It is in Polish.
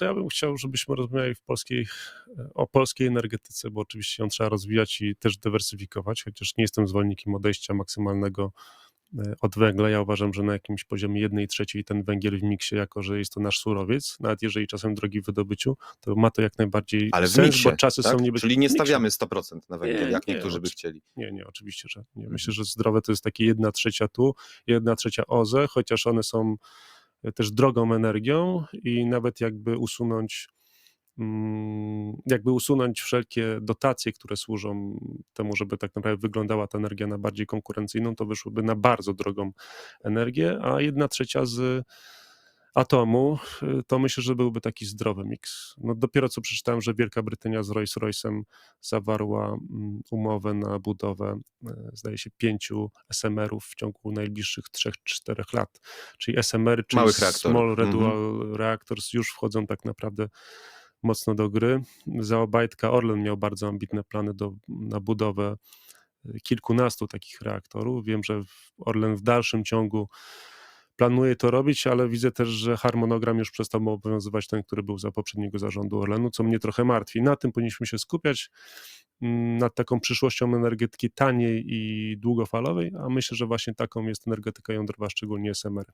to ja bym chciał, żebyśmy rozmawiali w polskiej, o polskiej energetyce, bo oczywiście ją trzeba rozwijać i też dywersyfikować, chociaż nie jestem zwolennikiem odejścia maksymalnego e, od węgla. Ja uważam, że na jakimś poziomie jednej trzeciej ten węgiel w miksie, jako że jest to nasz surowiec, nawet jeżeli czasem drogi w wydobyciu, to ma to jak najbardziej Ale w sens, miksie, bo czasy tak? są niebezpieczne. Czyli nie stawiamy 100% na węgiel, Nie, jak nie, niektórzy by chcieli. Nie, nie, oczywiście, że nie. Mhm. Myślę, że zdrowe to jest takie jedna trzecia tu, jedna trzecia OZE, chociaż one są e, też drogą energią i nawet jakby usunąć mm, jakby usunąć wszelkie dotacje, które służą temu, żeby tak naprawdę wyglądała ta energia na bardziej konkurencyjną, to wyszłoby na bardzo drogą energię, a jedna trzecia z atomu, y, to myślę, że byłby taki zdrowy miks. No dopiero co przeczytałem, że Wielka Brytania z Rolls-Royce'em zawarła mm, umowę na budowę, e, zdaje się, pięciu SMR-ów w ciągu najbliższych 3-4 lat. Czyli SMR, czyli Małych. Small Mhm. Modular Reactors już wchodzą tak naprawdę mocno do gry. Za Obajtka Orlen miał bardzo ambitne plany do, na budowę y, kilkunastu takich reaktorów. Wiem, że Orlen w dalszym ciągu planuje to robić, ale widzę też, że harmonogram już przestał obowiązywać ten, który był za poprzedniego zarządu Orlenu, co mnie trochę martwi. Na tym powinniśmy się skupiać, mm, nad taką przyszłością energetyki taniej i długofalowej, a myślę, że właśnie taką jest energetyka jądrowa, szczególnie SMR.